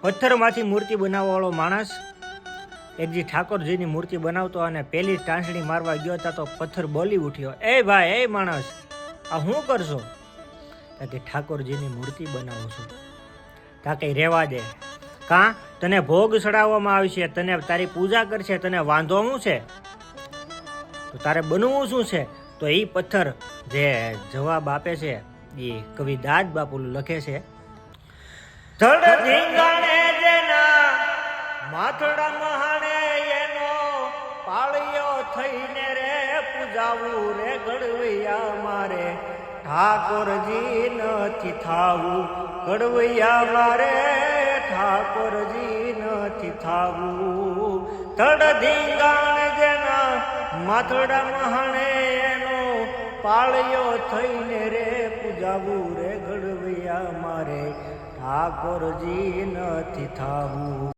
પથ્થરમાંથી મૂર્તિ બનાવવાવાળો માણસ એક જે ઠાકોરજીની મૂર્તિ બનાવતો અને પહેલી ટાંસણી મારવા ગયો હતા તો પથ્થર બોલી ઉઠ્યો, એ ભાઈ, એ માણસ, આ શું કરશો? કે ઠાકોરજીની મૂર્તિ બનાવું છું. તા કંઈ રહેવા દે. કાં? તને ભોગ ચડાવવામાં આવશે, તને તારી પૂજા કરશે, તને વાંધો શું છે? તો તારે બનવું શું છે? તો એ પથ્થર જે જવાબ આપે છે એ કવિ દાદ બાપુ લખે છે ધડ ધીંગાણે જેના માથડા મહાણે એનો પાળિયો થઈને રે પૂજાવું રે ગડવૈયા મારે. ઠાકોરજી નથી થાવું ગડવૈયા મારે. ઠાકોરજી નથી થાવું ધડ ધીંગાણ જેના માથડા મહાણે પાળિયો થઈને રે પૂજાવું રે ગડવૈયા મારે. ઠાકોરજી નથી થાવું.